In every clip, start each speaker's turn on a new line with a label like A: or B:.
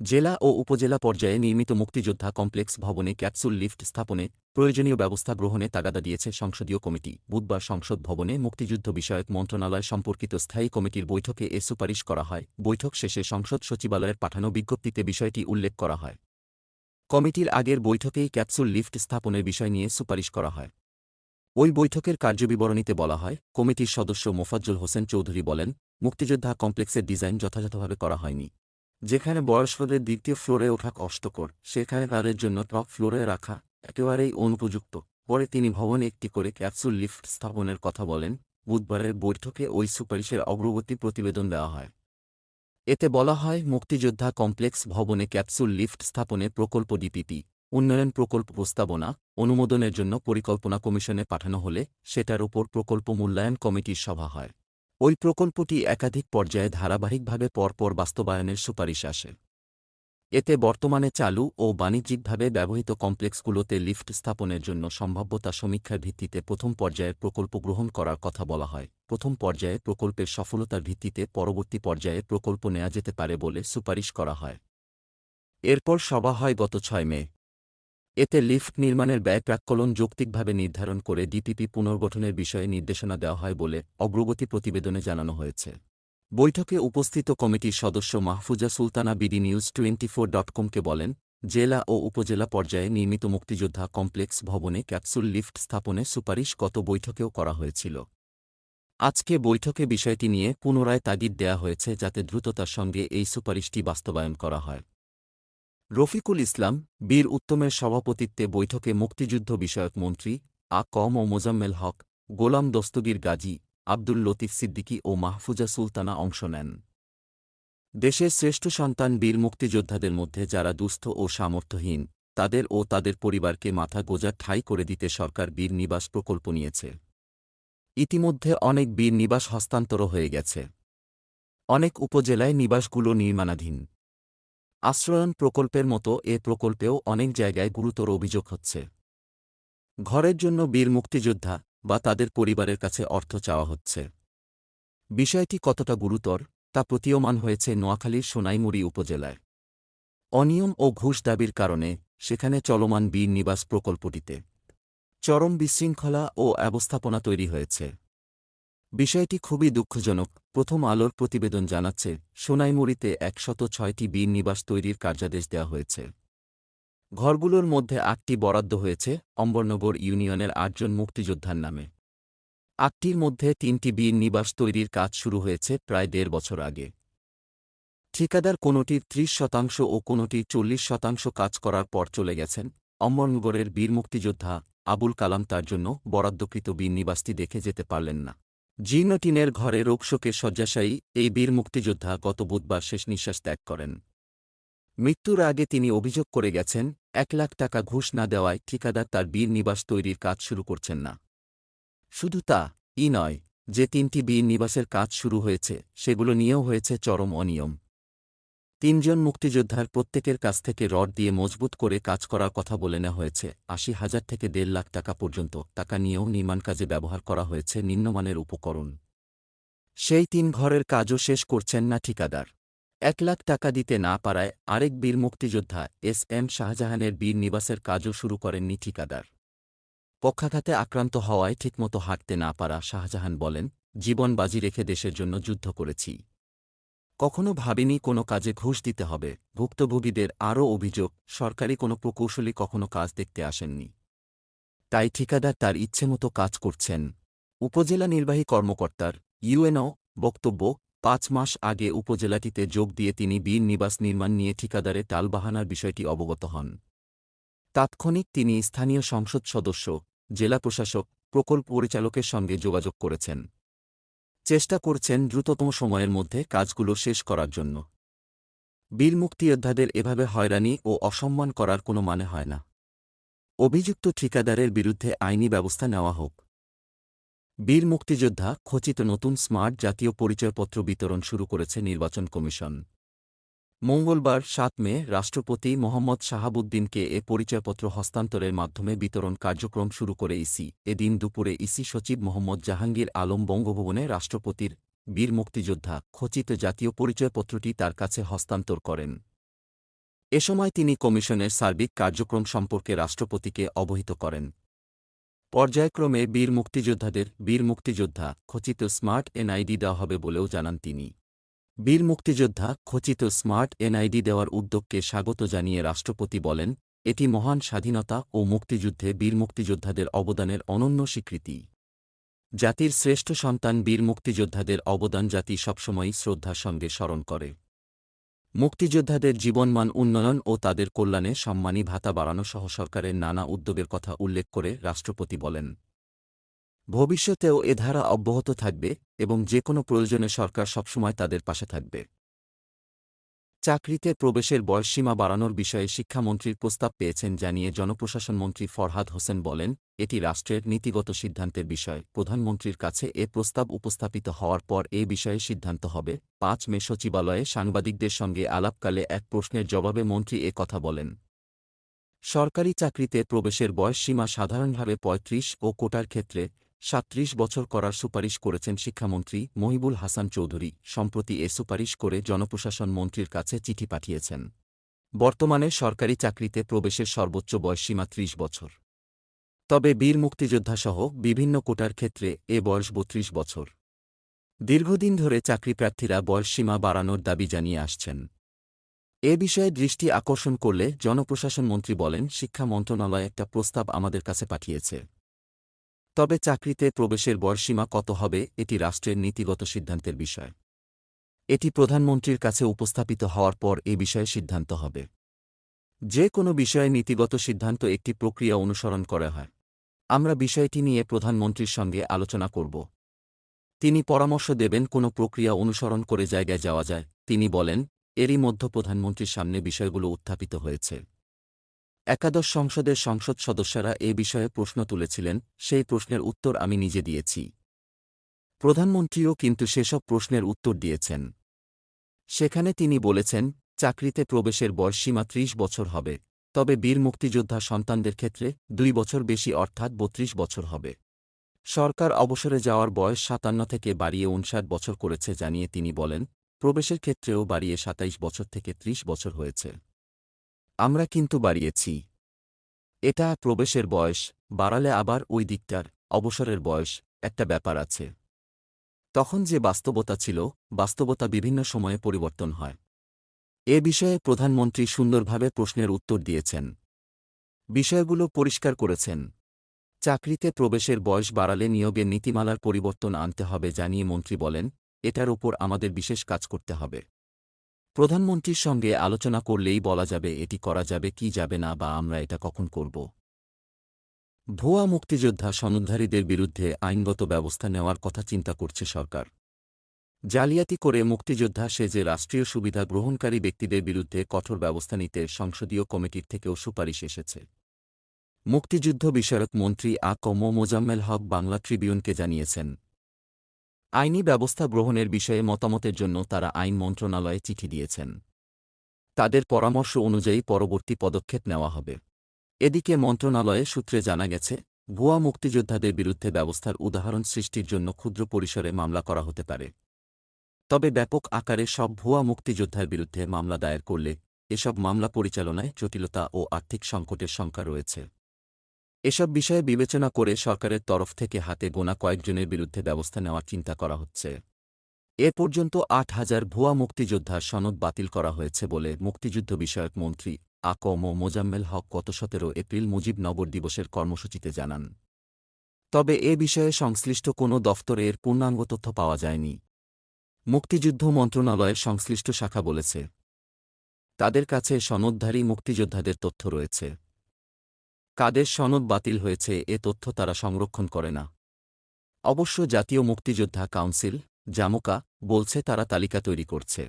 A: জেলা ও উপজেলা পর্যায়ে নির্মিত মুক্তিযোদ্ধা কমপ্লেক্স ভবনে ক্যাপসুল লিফট স্থাপনে প্রয়োজনীয় ব্যবস্থা গ্রহণে তাগাদা দিয়েছে সংসদীয় কমিটি। বুধবার সংসদ ভবনে মুক্তিযুদ্ধ বিষয়ক মন্ত্রণালয় সম্পর্কিত স্থায়ী কমিটির বৈঠকে এ সুপারিশ করা হয়। বৈঠক শেষে সংসদ সচিবালয়ের পাঠানো বিজ্ঞপ্তিতে বিষয়টি উল্লেখ করা হয়। কমিটির আগের বৈঠকেই ক্যাপসুল লিফট স্থাপনের বিষয় নিয়ে সুপারিশ করা হয়। ওই বৈঠকের কার্যবিবরণীতে বলা হয়, কমিটির সদস্য মোফাজ্জল হোসেন চৌধুরী বলেন, মুক্তিযোদ্ধা কমপ্লেক্সের ডিজাইন যথাযথভাবে করা হয়নি। যেখানে বয়স্কদের দ্বিতীয় ফ্লোরে ওঠা কষ্টকর, সেখানে তাদের জন্য টপ ফ্লোরে রাখা একেবারেই অনুপযুক্ত। পরে তিনি ভবনে একটি করে ক্যাপসুল লিফট স্থাপনের কথা বলেন। বুধবারের বৈঠকে ওই সুপারিশের অগ্রগতি প্রতিবেদন দেওয়া হয়। এতে বলা হয়, মুক্তিযোদ্ধা কমপ্লেক্স ভবনে ক্যাপসুল লিফট স্থাপনে প্রকল্প ডিপিপি উন্নয়ন প্রকল্প প্রস্তাবনা, অনুমোদনের জন্য পরিকল্পনা কমিশনে পাঠানো হলে সেটার উপর প্রকল্প মূল্যায়ন কমিটির সভা হয়। ওই প্রকল্পটি একাধিক পর্যায়ে ধারাবাহিকভাবে পরপর বাস্তবায়নের সুপারিশ আসে। এতে বর্তমানে চালু ও বাণিজ্যিকভাবে ব্যবহৃত কমপ্লেক্সগুলোতে লিফট স্থাপনের জন্য সম্ভাব্যতা সমীক্ষার ভিত্তিতে প্রথম পর্যায়ের প্রকল্প গ্রহণ করার কথা বলা হয়। প্রথম পর্যায়ে প্রকল্পের সফলতার ভিত্তিতে পরবর্তী পর্যায়ে প্রকল্প নেওয়া যেতে পারে বলে সুপারিশ করা হয়। এরপর সভা হয় গত ছয় মে। এতে লিফট নির্মাণের ব্যয় প্রাক্কলন যৌক্তিকভাবে নির্ধারণ করে ডিপিপি পুনর্গঠনের বিষয়ে নির্দেশনা দেওয়া হয় বলে অগ্রগতি প্রতিবেদনে জানানো হয়েছে। বৈঠকে উপস্থিত কমিটির সদস্য Mahfuza Sultana BD news twenty four dot কমকে বলেন, জেলা ও উপজেলা পর্যায়ে নির্মিত মুক্তিযোদ্ধা কমপ্লেক্স ভবনে ক্যাপসুল লিফট স্থাপনে সুপারিশ গত বৈঠকেও করা হয়েছিল। আজকে বৈঠকে বিষয়টি নিয়ে পুনরায় তাগিদ দেয়া হয়েছে যাতে দ্রুততার সঙ্গে এই সুপারিশটি বাস্তবায়ন করা হয়। রফিকুল ইসলাম, বীর উত্তমের সভাপতিত্বে বৈঠকে মুক্তিযুদ্ধ বিষয়ক মন্ত্রী আ কম ও মোজাম্মেল হক, গোলাম দস্তগীর গাজী, আব্দুল লতিফ সিদ্দিকী ও মাহফুজা সুলতানা অংশ নেন। দেশের শ্রেষ্ঠ সন্তান বীর মুক্তিযোদ্ধাদের মধ্যে যারা দুস্থ ও সামর্থ্যহীন, তাদের ও তাদের পরিবারকে মাথা গোজার ঠাই করে দিতে সরকার বীর নিবাস প্রকল্প নিয়েছে। ইতিমধ্যে অনেক বীর নিবাস হস্তান্তর হয়ে গেছে। অনেক উপজেলায় নিবাসগুলো নির্মাণাধীন। আশ্রয়ন প্রকল্পের মতো এ প্রকল্পেও অনেক জায়গায় গুরুতর অভিযোগ হচ্ছে। ঘরের জন্য বীর মুক্তিযোদ্ধা বা তাদের পরিবারের কাছে অর্থ চাওয়া হচ্ছে। বিষয়টি কতটা গুরুতর তা প্রতীয়মান হয়েছে নোয়াখালীর সোনাইমুড়ি উপজেলায়। অনিয়ম ও ঘুষ দাবির কারণে সেখানে চলমান বীর নিবাস প্রকল্পটিতে চরম বিশৃঙ্খলা ও ব্যবস্থাপনা তৈরি হয়েছে। বিষয়টি খুবই দুঃখজনক, প্রথম আলোর প্রতিবেদন জানাচ্ছে, সোনাইমুড়িতে একশত ছয়টি বীর নিবাস তৈরির কার্যাদেশ দেওয়া হয়েছে। ঘরগুলোর মধ্যে আটটি বরাদ্দ হয়েছে অম্বরনগর ইউনিয়নের আটজন মুক্তিযোদ্ধার নামে। আটটির মধ্যে তিনটি বীর নিবাস তৈরির কাজ শুরু হয়েছে প্রায় দেড় বছর আগে। ঠিকাদার কোনোটির ত্রিশ শতাংশ ও কোনোটির চল্লিশ শতাংশ কাজ করার পর চলে গেছেন। অম্বরনগরের বীর মুক্তিযোদ্ধা আবুল কালাম তার জন্য বরাদ্দকৃত বীর নিবাসটি দেখে যেতে পারলেন না। জীর্ণ টিনের ঘরে রোগশোকে শয্যাশায়ী এই বীর মুক্তিযোদ্ধা গত বুধবার শেষ নিঃশ্বাস ত্যাগ করেন। মৃত্যুর আগে তিনি অভিযোগ করে গেছেন, এক লাখ টাকা ঘুষ না দেওয়ায় ঠিকাদার তার বীর নিবাস তৈরির কাজ শুরু করছেন না। শুধু তা ই নয়, যে তিনটি বীর নিবাসের কাজ শুরু হয়েছে, সেগুলো নিয়েও হয়েছে চরম অনিয়ম। তিনজন মুক্তিযোদ্ধার প্রত্যেকের কাছ থেকে রড দিয়ে মজবুত করে কাজ করার কথা বলে নেওয়া হয়েছে। আশি হাজার থেকে দেড় লাখ টাকা পর্যন্ত টাকা নিয়েও নির্মাণ কাজে ব্যবহার করা হয়েছে নিম্নমানের উপকরণ। সেই তিন ঘরের কাজও শেষ করছেন না ঠিকাদার। এক লাখ টাকা দিতে না পারায় আরেক বীর মুক্তিযোদ্ধা এস এম শাহজাহানের বীর নিবাসের কাজও শুরু করেননি ঠিকাদার। পক্ষাঘাতে আক্রান্ত হওয়ায় ঠিকমতো হাঁটতে না পারা শাহজাহান বলেন, জীবন বাজি রেখে দেশের জন্য যুদ্ধ করেছি। কখনো ভাবিনি কোনো কাজে ঘুষ দিতে হবে। ভুক্তভোগীদের আরও অভিযোগ, সরকারি কোনো প্রকৌশলী কখনো কাজ দেখতে আসেননি। তাই ঠিকাদার তার ইচ্ছেমতো কাজ করছেন। উপজেলা নির্বাহী কর্মকর্তার ইউএনও বক্তব্য, পাঁচ মাস আগে উপজেলাটিতে যোগ দিয়ে তিনি বীর নিবাস নির্মাণ নিয়ে ঠিকাদারে টালবাহানার বিষয়টি অবগত হন। তাৎক্ষণিক তিনি স্থানীয় সংসদ সদস্য, জেলা প্রশাসক, প্রকল্প পরিচালকের সঙ্গে যোগাযোগ করেছেন। চেষ্টা করছেন দ্রুততম সময়ের মধ্যে কাজগুলো শেষ করার জন্য। বীর মুক্তিযোদ্ধাদের এভাবে হয়রানি ও অসম্মান করার কোনো মানে হয় না। অভিযুক্ত ঠিকাদারের বিরুদ্ধে আইনি ব্যবস্থা নেওয়া হোক। বীর মুক্তিযোদ্ধা খচিত নতুন স্মার্ট জাতীয় পরিচয়পত্র বিতরণ শুরু করেছে নির্বাচন কমিশন। মঙ্গলবার সাত মে রাষ্ট্রপতি মোহাম্মদ শাহাবুদ্দিনকে এ পরিচয়পত্র হস্তান্তরের মাধ্যমে বিতরণ কার্যক্রম শুরু করে ইসি। এদিন দুপুরে ইসি সচিব মোহাম্মদ জাহাঙ্গীর আলম বঙ্গভবনে রাষ্ট্রপতির বীর মুক্তিযোদ্ধা খচিত জাতীয় পরিচয়পত্রটি তার কাছে হস্তান্তর করেন। এ সময় তিনি কমিশনের সার্বিক কার্যক্রম সম্পর্কে রাষ্ট্রপতিকে অবহিত করেন। পর্যায়ক্রমে বীর মুক্তিযোদ্ধাদের বীর মুক্তিযোদ্ধা খচিত স্মার্ট এনআইডি দেওয়া হবে বলেও জানান তিনি। বীর মুক্তিযোদ্ধা খচিত স্মার্ট এনআইডি দেওয়ার উদ্যোগকে স্বাগত জানিয়ে রাষ্ট্রপতি বলেন, এটি মহান স্বাধীনতা ও মুক্তিযুদ্ধে বীর মুক্তিযোদ্ধাদের অবদানের অনন্য স্বীকৃতি। জাতির শ্রেষ্ঠ সন্তান বীর মুক্তিযোদ্ধাদের অবদান জাতি সবসময়ই শ্রদ্ধার সঙ্গে স্মরণ করে। মুক্তিযোদ্ধাদের জীবনমান উন্নয়ন ও তাদের কল্যাণে সম্মানী ভাতা বাড়ানো সহ সরকারের নানা উদ্যোগের কথা উল্লেখ করে রাষ্ট্রপতি বলেন ভবিষ্যতেও এ ধারা অব্যাহত থাকবে এবং যে কোনো প্রয়োজনে সরকার সবসময় তাদের পাশে থাকবে। চাকরিতে প্রবেশের বয়সসীমা বাড়ানোর বিষয়ে শিক্ষামন্ত্রীর প্রস্তাব পেয়েছেন জানিয়ে জনপ্রশাসন মন্ত্রী ফরহাদ হোসেন বলেন, এটি রাষ্ট্রের নীতিগত সিদ্ধান্তের বিষয়। প্রধানমন্ত্রীর কাছে এ প্রস্তাব উপস্থাপিত হওয়ার পর এ বিষয়ে সিদ্ধান্ত হবে। পাঁচ মে সচিবালয়ে সাংবাদিকদের সঙ্গে আলাপকালে এক প্রশ্নের জবাবে মন্ত্রী এ কথা বলেন। সরকারি চাকরিতে প্রবেশের বয়সসীমা সাধারণভাবে ৩৫ ও কোটার ক্ষেত্রে সাত্রিশ বছর করার সুপারিশ করেছেন শিক্ষামন্ত্রী মহিবুল হাসান চৌধুরী, সম্প্রতি এ সুপারিশ করে জনপ্রশাসন মন্ত্রীর কাছে চিঠি পাঠিয়েছেন। বর্তমানে সরকারি চাকরিতে প্রবেশের সর্বোচ্চ বয়সসীমা ত্রিশ বছর। তবে বীর মুক্তিযোদ্ধাসহ বিভিন্ন কোটার ক্ষেত্রে এ বয়স বত্রিশ বছর। দীর্ঘদিন ধরে চাকরিপ্রার্থীরা বয়সসীমা বাড়ানোর দাবি জানিয়ে আসছেন। এ বিষয়ে দৃষ্টি আকর্ষণ করলে জনপ্রশাসন মন্ত্রী বলেন, শিক্ষা মন্ত্রণালয় একটা প্রস্তাব আমাদের কাছে পাঠিয়েছে। তবে চাকরিতে প্রবেশের বয়সীমা কত হবে, এটি রাষ্ট্রের নীতিগত সিদ্ধান্তের বিষয়। এটি প্রধানমন্ত্রীর কাছে উপস্থাপিত হওয়ার পর এ বিষয়ে সিদ্ধান্ত হবে। যে কোনো বিষয়ে নীতিগত সিদ্ধান্ত একটি প্রক্রিয়া অনুসরণ করা হয়। আমরা বিষয়টি নিয়ে প্রধানমন্ত্রীর সঙ্গে আলোচনা করব। তিনি পরামর্শ দেবেন কোনো প্রক্রিয়া অনুসরণ করে জায়গায় যাওয়া যায়। তিনি বলেন, এরই মধ্য প্রধানমন্ত্রীর সামনে বিষয়গুলো উত্থাপিত হয়েছে। একাদশ সংসদের সংসদ সদস্যরা এ বিষয়ে প্রশ্ন তুলেছিলেন, সেই প্রশ্নের উত্তর আমি নিজে দিয়েছি। প্রধানমন্ত্রীও কিন্তু সেসব প্রশ্নের উত্তর দিয়েছেন। সেখানে তিনি বলেছেন, চাকরিতে প্রবেশের বয়সসীমা ত্রিশ বছর হবে, তবে বীর মুক্তিযোদ্ধা সন্তানদের ক্ষেত্রে দুই বছর বেশি অর্থাৎ বত্রিশ বছর হবে। সরকার অবসরে যাওয়ার বয়স সাতান্ন থেকে বাড়িয়ে উনষাট বছর করেছে জানিয়ে তিনি বলেন, প্রবেশের ক্ষেত্রেও বাড়িয়ে সাতাইশ বছর থেকে ত্রিশ বছর হয়েছে। আমরা কিন্তু বাড়িয়েছি। এটা প্রবেশের বয়স, বাড়ালে আবার ওই দিকটার, অবসরের বয়স, একটা ব্যাপার আছে। তখন যে বাস্তবতা ছিল, বাস্তবতা বিভিন্ন সময়ে পরিবর্তন হয়। এ বিষয়ে প্রধানমন্ত্রী সুন্দরভাবে প্রশ্নের উত্তর দিয়েছেন। বিষয়গুলো পরিষ্কার করেছেন। চাকরিতে প্রবেশের বয়স বাড়ালে নিয়োগের নীতিমালার পরিবর্তন আনতে হবে জানিয়ে মন্ত্রী বলেন, এটার উপর আমাদের বিশেষ কাজ করতে হবে। প্রধানমন্ত্রীর সঙ্গে আলোচনা করলেই বলা যাবে এটি করা যাবে, কি যাবে না বা আমরা এটা কখন করব। ভুয়া মুক্তিযোদ্ধা সনদ্ধারীদের বিরুদ্ধে আইনগত ব্যবস্থা নেওয়ার কথা চিন্তা করছে সরকার। জালিয়াতি করে মুক্তিযোদ্ধা সেজে রাষ্ট্রীয় সুবিধা গ্রহণকারী ব্যক্তিদের বিরুদ্ধে কঠোর ব্যবস্থা নিতে সংসদীয় কমিটির থেকেও সুপারিশ এসেছে। মুক্তিযুদ্ধ বিষয়ক মন্ত্রী আ কম মোজাম্মেল হক বাংলা ট্রিবিউনকে জানিয়েছেন। আইনি ব্যবস্থা গ্রহণের বিষয়ে মতামতের জন্য তারা আইন মন্ত্রণালয়ে চিঠি দিয়েছেন। তাদের পরামর্শ অনুযায়ী পরবর্তী পদক্ষেপ নেওয়া হবে। এদিকে মন্ত্রণালয়ে সূত্রে জানা গেছে, ভুয়া মুক্তিযোদ্ধাদের বিরুদ্ধে ব্যবস্থার উদাহরণ সৃষ্টির জন্য ক্ষুদ্র পরিসরে মামলা করা হতে পারে। তবে ব্যাপক আকারে সব ভুয়া মুক্তিযোদ্ধার বিরুদ্ধে মামলা দায়ের করলে এসব মামলা পরিচালনায় জটিলতা ও আর্থিক সংকটের শঙ্কা রয়েছে। এসব বিষয়ে বিবেচনা করে সরকারের তরফ থেকে হাতে গোনা কয়েকজনের বিরুদ্ধে ব্যবস্থা নেওয়ার চিন্তা করা হচ্ছে। এ পর্যন্ত আট হাজার ভুয়া মুক্তিযোদ্ধার সনদ বাতিল করা হয়েছে বলে মুক্তিযুদ্ধ বিষয়ক মন্ত্রী আকম ও মোজাম্মেল হক গত সতেরো এপ্রিল মুজিব নগর দিবসের কর্মসূচিতে জানান। তবে এ বিষয়ে সংশ্লিষ্ট কোনো দফতরে এর পূর্ণাঙ্গ তথ্য পাওয়া যায়নি। মুক্তিযুদ্ধ মন্ত্রণালয়ের সংশ্লিষ্ট শাখা বলেছে, তাদের কাছে সনদধারী মুক্তিযোদ্ধাদের তথ্য রয়েছে। কাদের সনদ বাতিল হয়েছে এ তথ্য তারা সংরক্ষণ করে না। অবশ্য জাতীয় মুক্তিযোদ্ধা কাউন্সিল, জামুকা, বলছে তারা তালিকা তৈরি করছে।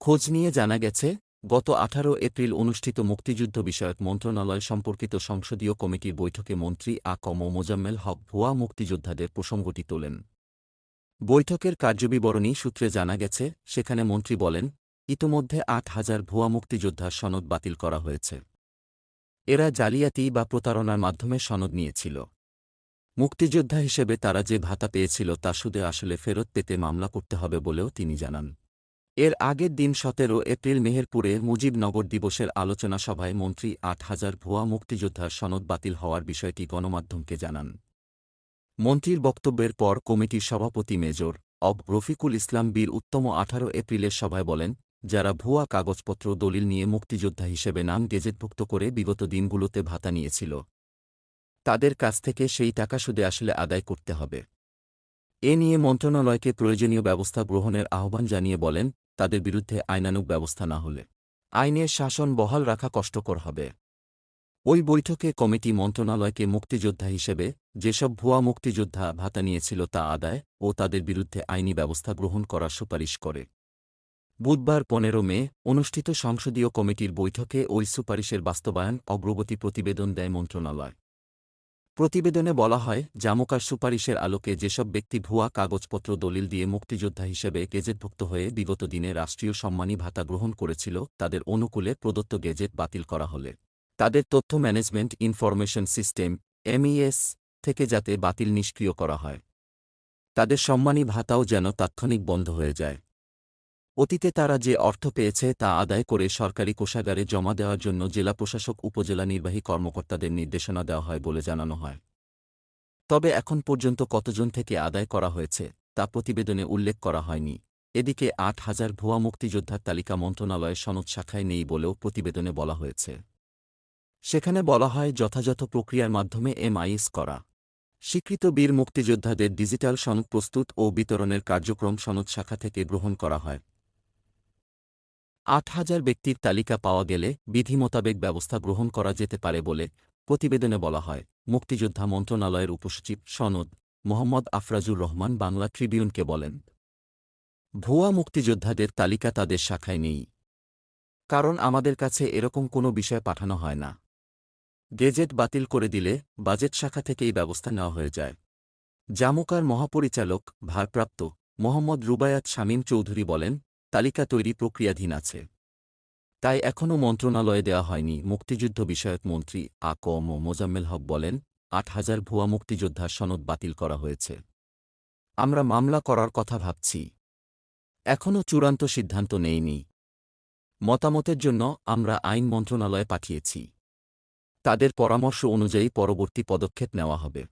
A: খোঁজ নিয়ে জানা গেছে, গত আঠারো এপ্রিল অনুষ্ঠিত মুক্তিযুদ্ধ বিষয়ক মন্ত্রণালয় সম্পর্কিত সংসদীয় কমিটির বৈঠকে মন্ত্রী আ কম মোজাম্মেল হক ভুয়া মুক্তিযোদ্ধাদের প্রসঙ্গটি তোলেন। বৈঠকের কার্যবিবরণী সূত্রে জানা গেছে, সেখানে মন্ত্রী বলেন, ইতোমধ্যে আট হাজার ভুয়া মুক্তিযোদ্ধার সনদ বাতিল করা হয়েছে। এরা জালিয়াতি বা প্রতারণার মাধ্যমে সনদ নিয়েছিল। মুক্তিযোদ্ধা হিসেবে তারা যে ভাতা পেয়েছিল তা সুদে আসলে ফেরত পেতে মামলা করতে হবে বলেও তিনি জানান। এর আগের দিন সতেরো এপ্রিল মেহেরপুরে মুজিবনগর দিবসের আলোচনা সভায় মন্ত্রী আট হাজার ভুয়া মুক্তিযোদ্ধার সনদ বাতিল হওয়ার বিষয়টি গণমাধ্যমকে জানান। মন্ত্রীর বক্তব্যের পর কমিটির সভাপতি মেজর অব রফিকুল ইসলাম বীর উত্তম আঠারো এপ্রিলের সভায় বলেন যারা ভুয়া কাগজপত্র দলিল নিয়ে মুক্তিযোদ্ধা হিসেবে নাম গেজেটভুক্ত করে বিগত দিনগুলোতে ভাতা নিয়েছিল। তাদের কাছ থেকে সেই টাকা সুদে আসলে আদায় করতে হবে। এ নিয়ে মন্ত্রণালয়কে প্রয়োজনীয় ব্যবস্থা গ্রহণের আহ্বান জানিয়ে বলেন, তাদের বিরুদ্ধে আইনানুগ ব্যবস্থা না হলে। আইনের শাসন বহাল রাখা কষ্টকর হবে। ওই বৈঠকে কমিটি মন্ত্রণালয়কে মুক্তিযোদ্ধা হিসেবে যেসব ভুয়া মুক্তিযোদ্ধা ভাতা নিয়েছিল তা আদায় ও তাদের বিরুদ্ধে আইনি ব্যবস্থা গ্রহণ করার সুপারিশ করে। বুধবার পনেরো মে অনুষ্ঠিত সংসদীয় কমিটির বৈঠকে ওই সুপারিশের বাস্তবায়ন অগ্রগতি প্রতিবেদন দেয় মন্ত্রণালয়। প্রতিবেদনে বলা হয়, জামুকার সুপারিশের আলোকে যেসব ব্যক্তি ভুয়া কাগজপত্র দলিল দিয়ে মুক্তিযোদ্ধা হিসেবে গেজেটভুক্ত হয়ে বিগত দিনে রাষ্ট্রীয় সম্মানী ভাতা গ্রহণ করেছিল, তাদের অনুকূলে প্রদত্ত গেজেট বাতিল করা হলে। তাদের তথ্য ম্যানেজমেন্ট ইনফরমেশন সিস্টেম, এমইএস, থেকে যাতে বাতিল নিষ্ক্রিয় করা হয়। তাদের সম্মানী ভাতাও যেন তাৎক্ষণিক বন্ধ হয়ে যায়। অতীতে তারা যে অর্থ পেয়েছে তা আদায় করে সরকারি কোষাগারে জমা দেওয়ার জন্য জেলা প্রশাসক, উপজেলা নির্বাহী কর্মকর্তাদের নির্দেশনা দেওয়া হয় বলে জানানো হয়। তবে এখন পর্যন্ত কতজন থেকে আদায় করা হয়েছে তা প্রতিবেদনে উল্লেখ করা হয়নি। এদিকে আট হাজার ভুয়া মুক্তিযোদ্ধার তালিকা মন্ত্রণালয়ের সনদ শাখায় নেই বলেও প্রতিবেদনে বলা হয়েছে। সেখানে বলা হয়, যথাযথ প্রক্রিয়ার মাধ্যমে এমআইএস করা। স্বীকৃত বীর মুক্তিযোদ্ধাদের ডিজিটাল সনদ প্রস্তুত ও বিতরণের কার্যক্রম সনদ শাখা থেকে গ্রহণ করা হয়। আট হাজার ব্যক্তির তালিকা পাওয়া গেলে বিধি মোতাবেক ব্যবস্থা গ্রহণ করা যেতে পারে বলে প্রতিবেদনে বলা হয়। মুক্তিযোদ্ধা মন্ত্রণালয়ের উপসচিব সনদ মোহাম্মদ আফরাজুর রহমান বাংলা ট্রিবিউনকে বলেন, ভুয়া মুক্তিযোদ্ধাদের তালিকা তাদের শাখায় নেই। কারণ আমাদের কাছে এরকম কোনো বিষয় পাঠানো হয় না। গেজেট বাতিল করে দিলে বাজেট শাখা থেকেই ব্যবস্থা নেওয়া হয়ে যায়। জামুকার মহাপরিচালক, ভারপ্রাপ্ত মোহাম্মদ রুবায়াত শামীম চৌধুরী বলেন তালিকা তৈরি প্রক্রিয়াধীন আছে। তাই এখনও মন্ত্রণালয়ে দেওয়া হয়নি, মুক্তিযুদ্ধ বিষয়ক মন্ত্রী আ ক ম মোজাম্মেল হক বলেন, আট হাজার ভুয়া মুক্তিযোদ্ধার সনদ বাতিল করা হয়েছে। আমরা মামলা করার কথা ভাবছি। এখনও চূড়ান্ত সিদ্ধান্ত নেইনি। মতামতের জন্য আমরা আইন মন্ত্রণালয়ে পাঠিয়েছি। তাদের পরামর্শ অনুযায়ী পরবর্তী পদক্ষেপ নেওয়া হবে।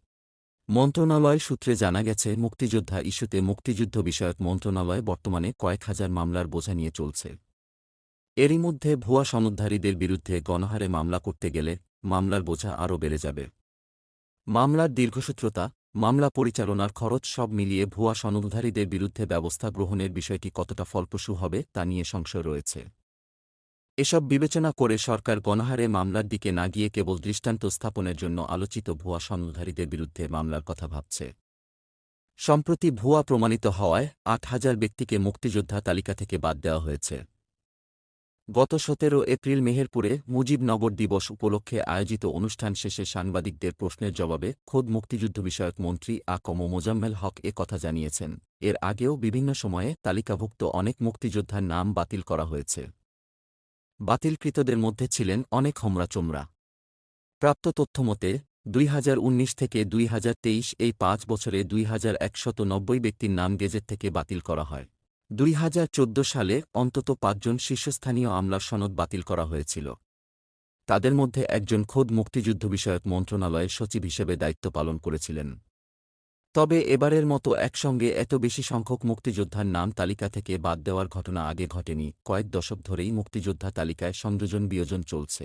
A: মন্ত্রণালয় সূত্রে জানা গেছে, মুক্তিযোদ্ধা ইস্যুতে মুক্তিযুদ্ধ বিষয়ক মন্ত্রণালয় বর্তমানে কয়েক হাজার মামলার বোঝা নিয়ে চলছে। এরই মধ্যে ভুয়া সনদধারীদের বিরুদ্ধে গণহারে মামলা করতে গেলে মামলার বোঝা আরও বেড়ে যাবে। মামলার দীর্ঘসূত্রতা, মামলা পরিচালনার খরচ সব মিলিয়ে ভুয়া সনদধারীদের বিরুদ্ধে ব্যবস্থা গ্রহণের বিষয়টি কতটা ফলপ্রসূ হবে তা নিয়ে সংশয় রয়েছে। এসব বিবেচনা করে সরকার গণহারে মামলার দিকে না গিয়ে কেবল দৃষ্টান্ত স্থাপনের জন্য আলোচিত ভুয়া সনদধারীদের বিরুদ্ধে মামলার কথা ভাবছে। সম্প্রতি ভুয়া প্রমাণিত হওয়ায় আট হাজার ব্যক্তিকে মুক্তিযোদ্ধা তালিকা থেকে বাদ দেওয়া হয়েছে। গত সতেরো এপ্রিল মেহেরপুরে মুজিবনগর দিবস উপলক্ষে আয়োজিত অনুষ্ঠান শেষে সাংবাদিকদের প্রশ্নের জবাবে খোদ মুক্তিযুদ্ধ বিষয়ক মন্ত্রী আ কম মোজাম্মেল হক এ কথা জানিয়েছেন। এর আগেও বিভিন্ন সময়ে তালিকাভুক্ত অনেক মুক্তিযোদ্ধার নাম বাতিল করা হয়েছে। বাতিলকৃতদের মধ্যে ছিলেন অনেক হোমরা-চোমরা। প্রাপ্ত তথ্যমতে দুই হাজার উনিশ থেকে দুই হাজার তেইশ এই পাঁচ বছরে দুই ব্যক্তির নাম গেজেট থেকে বাতিল করা হয়। দুই হাজার চোদ্দ সালে অন্তত পাঁচজন শীর্ষস্থানীয় আমলার সনদ বাতিল করা হয়েছিল। তাদের মধ্যে একজন খোদ মুক্তিযুদ্ধ বিষয়ক মন্ত্রণালয়ের সচিব হিসেবে দায়িত্ব পালন করেছিলেন। তবে এবারের মতো একসঙ্গে এত বেশি সংখ্যক মুক্তিযোদ্ধার নাম তালিকা থেকে বাদ দেওয়ার ঘটনা আগে ঘটেনি। কয়েক দশক ধরেই মুক্তিযোদ্ধা তালিকায় সংযোজন বিয়োজন চলছে।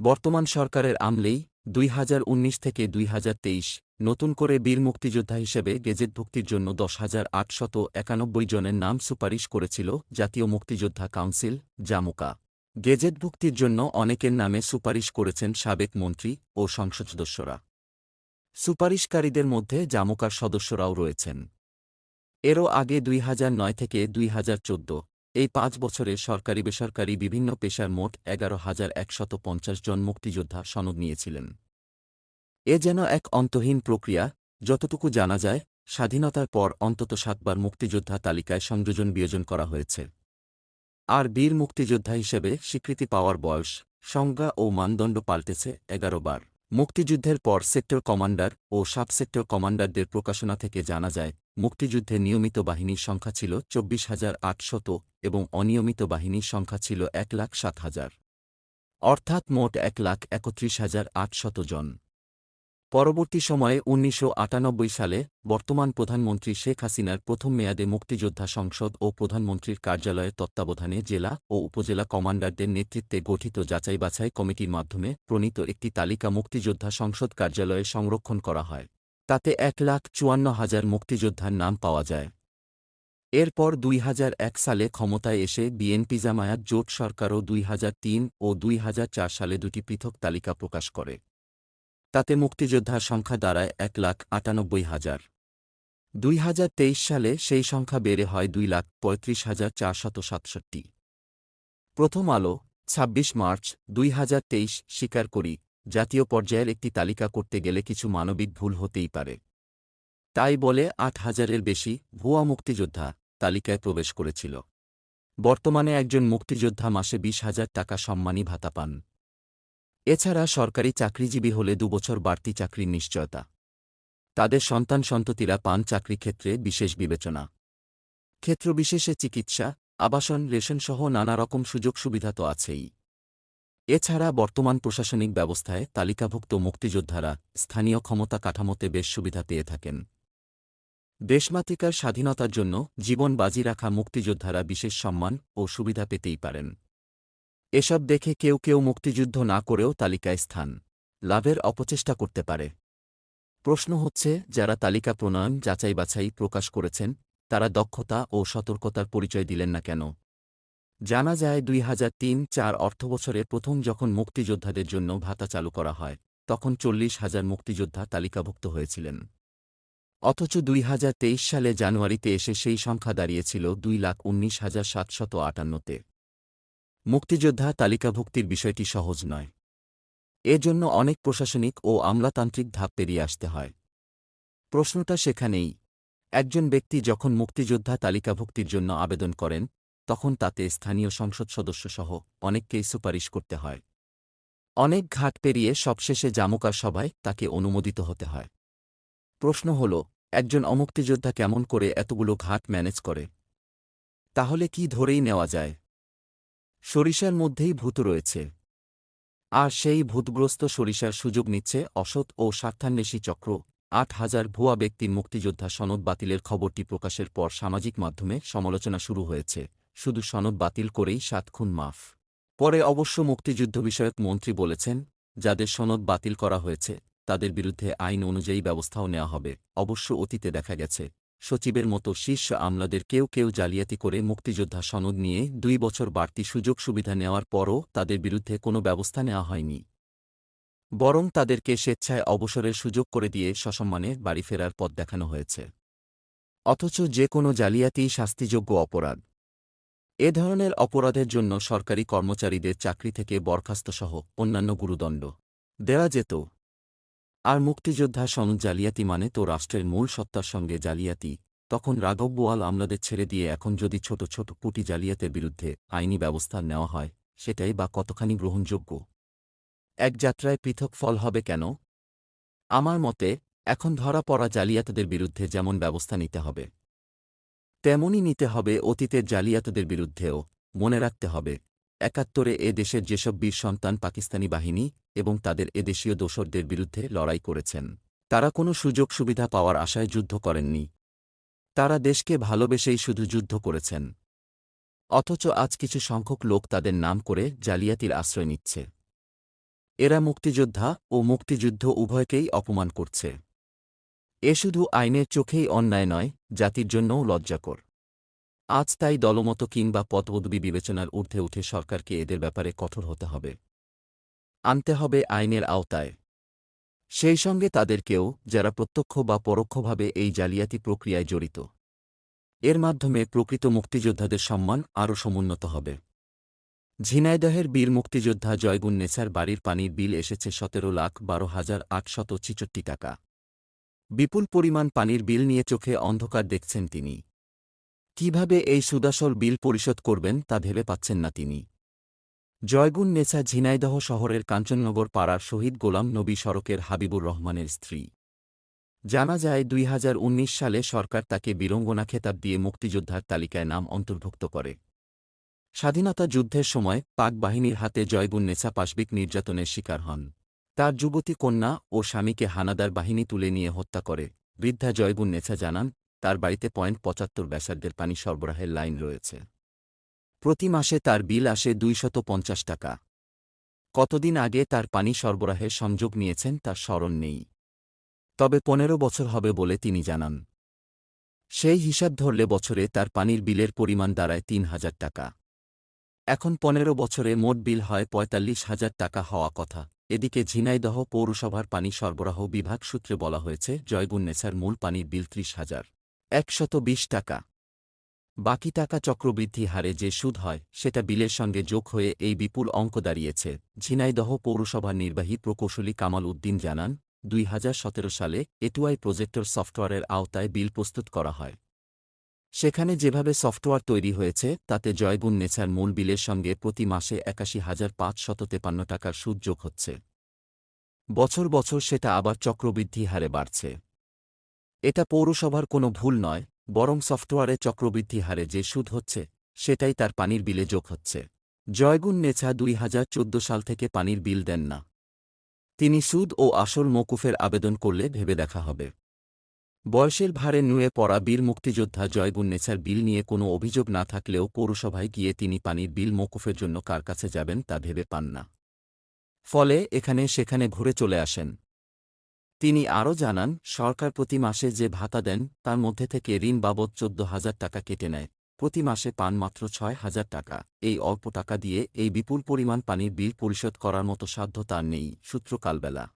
A: বর্তমান সরকারের আমলেই দুই হাজার উনিশ থেকে দুই হাজার তেইশ নতুন করে বীর মুক্তিযোদ্ধা হিসেবে গেজেটভুক্তির জন্য দশ হাজার আটশত একানব্বই জনের নাম সুপারিশ করেছিল জাতীয় মুক্তিযোদ্ধা কাউন্সিল, জামুকা। গেজেটভুক্তির জন্য অনেকের নামে সুপারিশ করেছেন সাবেক মন্ত্রী ও সংসদ সদস্যরা। সুপারিশকারীদের মধ্যে জামুকার সদস্যরাও রয়েছেন। এরও আগে দুই হাজার নয় থেকে দুই হাজার চোদ্দ, এই পাঁচ বছরে সরকারি বেসরকারি বিভিন্ন পেশার মোট এগারো হাজার একশত পঞ্চাশ জন মুক্তিযোদ্ধা সনদ নিয়েছিলেন। এ যেন এক অন্তহীন প্রক্রিয়া, যতটুকু জানা যায়, স্বাধীনতার পর অন্তত সাতবার মুক্তিযোদ্ধা তালিকায় সংযোজন বিয়োজন করা হয়েছে। আর বীর মুক্তিযোদ্ধা হিসেবে স্বীকৃতি পাওয়ার বয়স, সংজ্ঞা ও মানদণ্ড পাল্টেছে এগারো বার। মুক্তিযুদ্ধের পর সেক্টর কমান্ডার ও সাব সেক্টর কমান্ডারদের প্রকাশনা থেকে জানা যায়, মুক্তিযুদ্ধে নিয়মিত বাহিনীর সংখ্যা ছিল চব্বিশ হাজার আটশত এবং অনিয়মিত বাহিনীর সংখ্যা ছিল এক লাখ সাত হাজার। অর্থাৎ মোট এক লাখ একত্রিশ হাজার আটশত জন। পরবর্তী সময়ে উনিশশো আটানব্বই সালে বর্তমান প্রধানমন্ত্রী শেখ হাসিনার প্রথম মেয়াদে মুক্তিযোদ্ধা সংসদ ও প্রধানমন্ত্রীর কার্যালয়ের তত্ত্বাবধানে জেলা ও উপজেলা কমান্ডারদের নেতৃত্বে গঠিত যাচাই বাছাই কমিটির মাধ্যমে প্রণীত একটি তালিকা মুক্তিযোদ্ধা সংসদ কার্যালয়ে সংরক্ষণ করা হয়। তাতে এক লাখ চুয়ান্ন হাজার মুক্তিযোদ্ধার নাম পাওয়া যায়। এরপর দুই হাজার এক সালে ক্ষমতায় এসে বিএনপি জামায়াত জোট সরকারও দুই হাজার তিন ও দুই হাজার চার সালে দুটি পৃথক তালিকা প্রকাশ করে। তাতে মুক্তিযোদ্ধার সংখ্যা দাঁড়ায় এক লাখ আটানব্বই হাজার। দুই হাজার তেইশ সালে সেই সংখ্যা বেড়ে হয় দুই লাখ পঁয়ত্রিশ হাজার চারশত সাতষট্টি। প্রথম আলো ২৬ মার্চ, দুই হাজার তেইশ, স্বীকার করি, জাতীয় পর্যায়ের একটি তালিকা করতে গেলে কিছু মানবিক ভুল হতেই পারে। তাই বলে আট হাজারের বেশি ভুয়া মুক্তিযোদ্ধা তালিকায় প্রবেশ করেছিল। বর্তমানে একজন মুক্তিযোদ্ধা মাসে বিশ হাজার টাকা সম্মানী ভাতা পান। এছাড়া সরকারি চাকরিজীবী হলে দুবছর বাড়তি চাকরির নিশ্চয়তা। তাদের সন্তান সন্ততিরা পান চাকরি ক্ষেত্রে বিশেষ বিবেচনা। ক্ষেত্রবিশেষে চিকিৎসা, আবাসন, রেশনসহ নানা রকম সুযোগ সুবিধা তো আছেই। এছাড়া বর্তমান প্রশাসনিক ব্যবস্থায় তালিকাভুক্ত মুক্তিযোদ্ধারা স্থানীয় ক্ষমতা কাঠামোতে বেশ সুবিধা পেয়ে থাকেন। দেশমাতৃকার স্বাধীনতার জন্য জীবন বাজি রাখা মুক্তিযোদ্ধারা বিশেষ সম্মান ও সুবিধা পেতেই পারেন। এসব দেখে কেউ কেউ মুক্তিযুদ্ধ না করেও তালিকায় স্থান, লাভের অপচেষ্টা করতে পারে। প্রশ্ন হচ্ছে, যারা তালিকা প্রণয়ন, যাচাই বাছাই প্রকাশ করেছেন, তারা দক্ষতা ও সতর্কতার পরিচয় দিলেন না কেন? জানা যায়, দুই হাজার তিন চার অর্থবছরে প্রথম যখন মুক্তিযোদ্ধাদের জন্য ভাতা চালু করা হয়, তখন চল্লিশ হাজার মুক্তিযোদ্ধা তালিকাভুক্ত হয়েছিলেন। অথচ দুই হাজার তেইশ সালে জানুয়ারিতে এসে সেই সংখ্যা দাঁড়িয়েছিল দুই লাখ উনিশ হাজার সাতশত আটান্নতে। মুক্তিযোদ্ধা তালিকাভুক্তির বিষয়টি সহজ নয়। এজন্য অনেক প্রশাসনিক ও আমলাতান্ত্রিক ধাপ পেরিয়ে আসতে হয়। প্রশ্নটা সেখানেই, একজন ব্যক্তি যখন মুক্তিযোদ্ধা তালিকাভুক্তির জন্য আবেদন করেন, তখন তাতে স্থানীয় সংসদ সদস্যসহ অনেককেই সুপারিশ করতে হয়। অনেক ঘাট পেরিয়ে সবশেষে জামুকার সভায় তাকে অনুমোদিত হতে হয়। প্রশ্ন হল, একজন অমুক্তিযোদ্ধা কেমন করে এতগুলো ঘাট ম্যানেজ করে? তাহলে কি ধরেই নেওয়া যায়? সরিষার মধ্যেই ভূত রয়েছে। আর সেই ভূতগ্রস্ত সরিষার সুযোগ নিচ্ছে অসৎ ও স্বার্থান্বেষী চক্র। আট হাজার ভুয়া ব্যক্তির মুক্তিযোদ্ধা সনদ বাতিলের খবরটি প্রকাশের পর সামাজিক মাধ্যমে সমালোচনা শুরু হয়েছে। শুধু সনদ বাতিল করেই সাত খুন মাফ। পরে অবশ্য মুক্তিযুদ্ধ বিষয়ক মন্ত্রী বলেছেন, যাদের সনদ বাতিল করা হয়েছে, তাদের বিরুদ্ধে আইন অনুযায়ী ব্যবস্থাও নেওয়া হবে। অবশ্য অতীতে দেখা গেছে সচিবের মতো শীর্ষ আমলাদের কেউ কেউ জালিয়াতি করে মুক্তিযোদ্ধা সনদ নিয়ে দুই বছর বাড়তি সুযোগ সুবিধা নেওয়ার পরও তাদের বিরুদ্ধে কোনো ব্যবস্থা নেওয়া হয়নি। বরং তাদেরকে স্বেচ্ছায় অবসরের সুযোগ করে দিয়ে সসম্মানে বাড়ি ফেরার পথ দেখানো হয়েছে। অথচ যে কোনো জালিয়াতিই শাস্তিযোগ্য অপরাধ। এ ধরনের অপরাধের জন্য সরকারি কর্মচারীদের চাকরি থেকে বরখাস্তসহ অন্যান্য গুরুদণ্ড দেওয়া যেত। আর মুক্তিযোদ্ধা সনদ জালিয়াতি মানে তো রাষ্ট্রের মূল সত্তার সঙ্গে জালিয়াতি। তখন রাঘব বোয়াল আমলাদের ছেড়ে দিয়ে এখন যদি ছোট ছোট পুটি জালিয়াতের বিরুদ্ধে আইনি ব্যবস্থা নেওয়া হয়, সেটাই বা কতখানি গ্রহণযোগ্য? এক যাত্রায় পৃথক ফল হবে কেন? আমার মতে, এখন ধরা পড়া জালিয়াতদের বিরুদ্ধে যেমন ব্যবস্থা নিতে হবে, তেমনই নিতে হবে অতীতের জালিয়াতদের বিরুদ্ধেও, মনে রাখতে হবে। একাত্তরে এ দেশের যেসব বীর সন্তান পাকিস্তানি বাহিনী এবং তাদের এদেশীয় দোসরদের বিরুদ্ধে লড়াই করেছেন, তারা কোনো সুযোগ সুবিধা পাওয়ার আশায় যুদ্ধ করেননি। তারা দেশকে ভালোবেসেই শুধু যুদ্ধ করেছেন। অথচ আজ কিছু সংখ্যক লোক তাদের নাম করে জালিয়াতির আশ্রয় নিচ্ছে। এরা মুক্তিযোদ্ধা ও মুক্তিযুদ্ধ উভয়কেই অপমান করছে। এ শুধু আইনের চোখেই অন্যায় নয়, জাতির জন্যও লজ্জাকর। আজ তাই দলমত কিংবা পদপদবী বিবেচনার ঊর্ধ্বে উঠে সরকারকে এদের ব্যাপারে কঠোর হতে হবে। আনতে হবে আইনের আওতায়। সেই সঙ্গে তাদেরকেও, যারা প্রত্যক্ষ বা পরোক্ষভাবে এই জালিয়াতি প্রক্রিয়ায় জড়িত। এর মাধ্যমে প্রকৃত মুক্তিযোদ্ধাদের সম্মান আরও সমুন্নত হবে। ঝিনাইদহের বীর মুক্তিযোদ্ধা জয়গুন নেসার বাড়ির পানির বিল এসেছে সতেরো লাখ বারো হাজার আটশত ছিচট্টি টাকা। বিপুল পরিমাণ পানির বিল নিয়ে চোখে অন্ধকার দেখছেন তিনি। কীভাবে এই সুদাসল বিল পরিশোধ করবেন তা ভেবে পাচ্ছেন না তিনি। জয়গুন নেছা ঝিনাইদহ শহরের কাঞ্চননগর পাড়ার শহীদ গোলাম নবী সড়কের হাবিবুর রহমানের স্ত্রী। জানা যায়, দুই হাজার উনিশ সালে সরকার তাকে বীরঙ্গনা খেতাব দিয়ে মুক্তিযোদ্ধার তালিকায় নাম অন্তর্ভুক্ত করে। স্বাধীনতা যুদ্ধের সময় পাক বাহিনীর হাতে জয়গুন নেছা পাশবিক নির্যাতনের শিকার হন। তার যুবতী কন্যা ও স্বামীকে হানাদার বাহিনী তুলে নিয়ে হত্যা করে। বৃদ্ধা জয়গুন নেছা জানান তার বাড়িতে পয়েন্ট পঁচাত্তর ব্যাসার্ধের পানি সরবরাহের লাইন রয়েছে। প্রতি মাসে তার বিল আসে দুইশত পঞ্চাশ টাকা। কতদিন আগে তার পানি সরবরাহের সংযোগ নিয়েছেন তার স্মরণ নেই। তবে পনেরো বছর হবে বলে তিনি জানান। সেই হিসাব ধরলে বছরে তার পানির বিলের পরিমাণ দাঁড়ায় তিন হাজার টাকা। এখন পনেরো বছরে মোট বিল হয় পঁয়তাল্লিশ হাজার টাকা হওয়া কথা। এদিকে ঝিনাইদহ পৌরসভার পানি সরবরাহ বিভাগ সূত্রে বলা হয়েছে, জয়গুন্নেছার মূল পানির বিল ত্রিশ হাজার। একশত বিশ টাকা। বাকি টাকা চক্রবৃদ্ধি হারে যে সুদ হয়, সেটা বিলের সঙ্গে যোগ হয়ে এই বিপুল অঙ্ক দাঁড়িয়েছে। ঝিনাইদহ পৌরসভার নির্বাহী প্রকৌশলী কামাল উদ্দিন জানান, দুই হাজার সতেরো সালে এটুআই প্রজেক্টর সফটওয়্যারের আওতায় বিল প্রস্তুত করা হয়। সেখানে যেভাবে সফটওয়্যার তৈরি হয়েছে, তাতে জয়গুন নেচার মূল বিলের সঙ্গে প্রতি মাসে একাশি হাজার পাঁচশত তেপান্ন টাকার সুদ যোগ হচ্ছে। বছর বছর সেটা আবার চক্রবৃদ্ধি হারে বাড়ছে। এটা পৌরসভার কোনো ভুল নয়, বরং সফটওয়্যারে চক্রবৃদ্ধি হারে যে সুদ হচ্ছে, সেটাই তার পানির বিলে যোগ হচ্ছে। জয়গুন নেছা দুই হাজার চোদ্দ সাল থেকে পানির বিল দেন না। তিনি সুদ ও আসল মকুফের আবেদন করলে ভেবে দেখা হবে। বয়সের ভারে নুয়ে পড়া বীর মুক্তিযোদ্ধা জয়গুন নেছার বিল নিয়ে কোনো অভিযোগ না থাকলেও পৌরসভায় গিয়ে তিনি পানির বিল মকুফের জন্য কার কাছে যাবেন তা ভেবে পান না। ফলে এখানে সেখানে ঘুরে চলে আসেন। তিনি আরও জানান, সরকার প্রতি মাসে যে ভাতা দেন, তার মধ্যে থেকে ঋণ বাবদ চোদ্দ হাজার টাকা কেটে নেয়। প্রতি মাসে পান মাত্র ছয় হাজার টাকা। এই অল্প টাকা দিয়ে এই বিপুল পরিমাণ পানির বিল পরিশোধ করার মতো সাধ্য তার নেই। সূত্র কালবেলা।